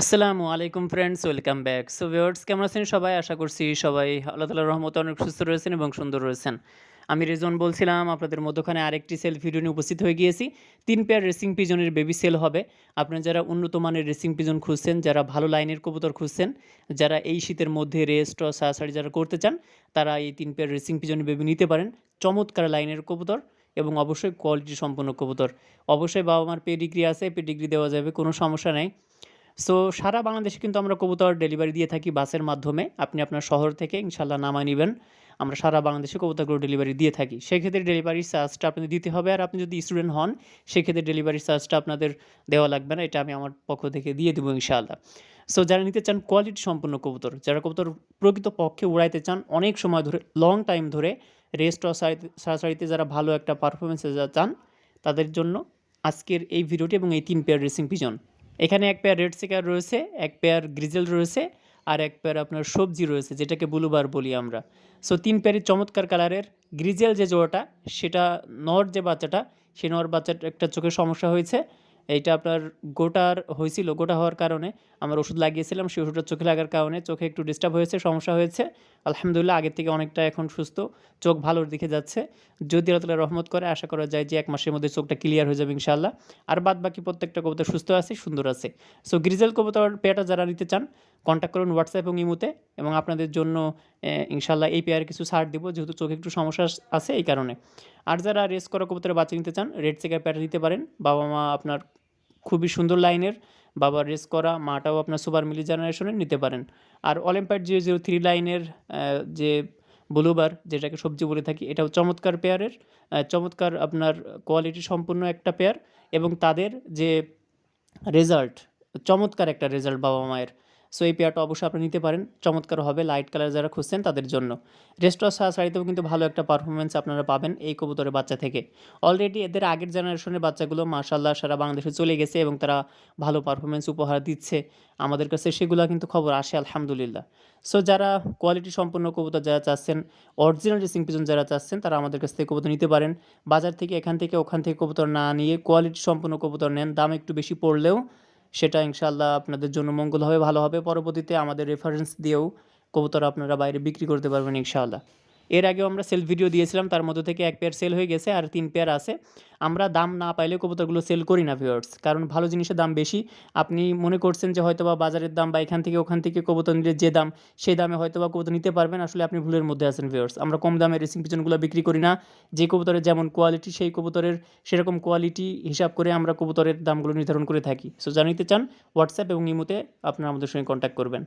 আসসালামু আলাইকুম friends welcome back so viewers কেমন আছেন সবাই? আশা করছি সবাই আল্লাহ তালার রহমতে অনেক সুস্থ রয়েছেন এবং সুন্দর রয়েছেন। আমি রেজন বলছিলাম, আপনাদের মধ্যখানে আরেকটি সেল ভিডিও নিয়ে উপস্থিত হয়ে গিয়েছি। তিন পেয়ার রেসিং পিজনের বেবি সেল হবে। আপনারা যারা উন্নত মানের রেসিং পিজন খুঁজছেন, যারা ভালো লাইনের কবুতর খুঁজছেন, যারা এই শীতের মধ্যে রেস্ট সাড়ি যারা করতে চান, তারা এই তিন পেয়ার রেসিং পিজনের বেবি নিতে পারেন। চমৎকার লাইনের কবুতর এবং অবশ্যই কোয়ালিটি সম্পন্ন কবুতর। অবশ্যই বাবা মার পেডিগ্রি আছে পেডিগ্রি দেওয়া যাবে, কোনো সমস্যা নেই। সো সারা বাংলাদেশে কিন্তু আমরা কবুতর ডেলিভারি দিয়ে থাকি বাসের মাধ্যমে। আপনি আপনার শহর থেকে ইনশাল্লাহ নামায় নেবেন। আমরা সারা বাংলাদেশে কবুতরগুলো ডেলিভারি দিয়ে থাকি। সেক্ষেত্রে ডেলিভারি চার্জটা আপনাদের দিতে হবে। আর আপনি যদি স্টুডেন্ট হন, সেক্ষেত্রে ডেলিভারি চার্জটা আপনাদের দেওয়া লাগবে না। এটা আমি আমার পক্ষ থেকে দিয়ে দেবো ইনশাআল্লাহ। সো যারা নিতে চান কোয়ালিটি সম্পন্ন কবুতর, যারা কবুতর প্রকৃত পক্ষে উড়াইতে চান, অনেক সময় ধরে লং টাইম ধরে রেস্ট সারাসারিতে যারা ভালো একটা পারফরমেন্স চান, তাদের জন্য আজকের এই ভিডিওটি এবং এই তিন পেয়ার রেসিং পিজন এখানে এক পেয়ার রেড সিকার রয়েছে, এক পেয়ার গ্রিজেল রয়েছে আর এক পেয়ার আপনার সবজি রয়েছে, যেটাকে বুলুবার বলি আমরা। সো তিন পেয়ারই চমৎকার কালারের গ্রিজেল যে জোড়াটা, সেটা নর যে বাচ্চাটা, সে নর বাচ্চাটা একটা চোখের সমস্যা হয়েছে। এইটা আপনার গোটার হয়েছিল, গোটা হওয়ার কারণে আমার ওষুধ লাগিয়েছিলাম, সেই ওষুধটা চোখে লাগার কারণে চোখে একটু ডিস্টার্ব হয়েছে, সমস্যা হয়েছে। আলহামদুলিল্লাহ আগের থেকে অনেকটা এখন সুস্থ, চোখ ভালোর দিকে যাচ্ছে। যদি আল্লাহ রহমত করে, আশা করা যায় যে এক মাসের মধ্যে চোখটা ক্লিয়ার হয়ে যাবে ইনশাল্লাহ আর বাদ বাকি প্রত্যেকটা কবুতর সুস্থ আছে, সুন্দর আছে। সো গ্রিজেল কবুতর পেয়ারটা যারা নিতে চান কন্ট্যাক্ট করুন হোয়াটসঅ্যাপ এবং ইমুতে এবং আপনাদের জন্য ইনশাল্লাহ এই পেয়ার কিছু ছাড় দিব, যেহেতু চোখে একটু সমস্যা আছে এই কারণে। আর যারা রেস করা কবুতরে বাচ্চা নিতে চান রেড চেকার পেয়ারটা নিতে পারেন। বাবা মা আপনার খুবই সুন্দর লাইনের, বাবা রেস করা, মাটাও আপনার সুপার মিলি জেনারেশনের নিতে পারেন। আর অলিম্পাইড জিরো জিরো থ্রি লাইনের যে ব্লুবার যেটাকে সবজি বলে থাকি, এটাও চমৎকার পেয়ারের চমৎকার আপনার কোয়ালিটি সম্পূর্ণ একটা পেয়ার এবং তাদের যে রেজাল্ট চমৎকার একটা রেজাল্ট বাবা মায়ের। সো এই পেয়ারটা অবশ্যই আপনি নিতে পারেন। চমৎকার হবে লাইট কালার যারা খুঁজছেন তাদের জন্য। রেস্টর শাড়িতেও কিন্তু ভালো একটা পারফরমেন্স আপনারা পাবেন এই কবুতরের বাচ্চা থেকে। অলরেডি এদের আগের জেনারেশনের বাচ্চাগুলো মার্শাল্লাহ সারা বাংলাদেশে চলে গেছে এবং তারা ভালো পারফরমেন্স উপহার দিচ্ছে। আমাদের কাছে সেগুলো কিন্তু খবর আসে, আলহামদুলিল্লাহ। সো যারা কোয়ালিটি সম্পন্ন কবুতর যারা চাচ্ছেন অরিজিনাল রেসিং পিজন যারা চাচ্ছেন, তারা আমাদের কাছ থেকে কবুতর নিতে পারেন। বাজার থেকে এখান থেকে ওখান থেকে কবুতর না নিয়ে কোয়ালিটি সম্পন্ন কবুতর নেন। দাম একটু বেশি পড়লেও সেটা ইনশাল্লাহ আপনাদের জন্য মঙ্গল হবে, ভালো হবে। পরবর্তীতে আমাদের রেফারেন্স দিয়েও কবুতর আপনারা বাইরে বিক্রি করতে পারবেন ইনশাআল্লাহ। এর আগেও আমরা সেল ভিডিও দিয়েছিলাম, তার মধ্যে থেকে এক পেয়ার সেল হয়ে গেছে আর তিন পেয়ার আছে। আমরা দাম না পাইলে কবুতরগুলো সেল করি না ভিওর্স কারণ ভালো জিনিসের দাম বেশি। আপনি মনে করছেন যে হয়তো বা বাজারের দাম বা এখান থেকে ওখান থেকে কবুতর নিলে যে দাম, সেই দামে হয়তো বা কবুতর নিতে পারবেন। আসলে আপনি ভুলের মধ্যে আছেন ভিওর্স আমরা কম দামে রেসিং পিছনগুলো বিক্রি করি না। যে কবুতরের যেমন কোয়ালিটি সেই কবুতরের সেরকম কোয়ালিটি হিসাব করে আমরা কবুতরের দামগুলো নির্ধারণ করে থাকি। সো জানিতে চান হোয়াটসঅ্যাপ এবং ইমোতে আপনারা আমাদের সঙ্গে কন্ট্যাক্ট করবেন।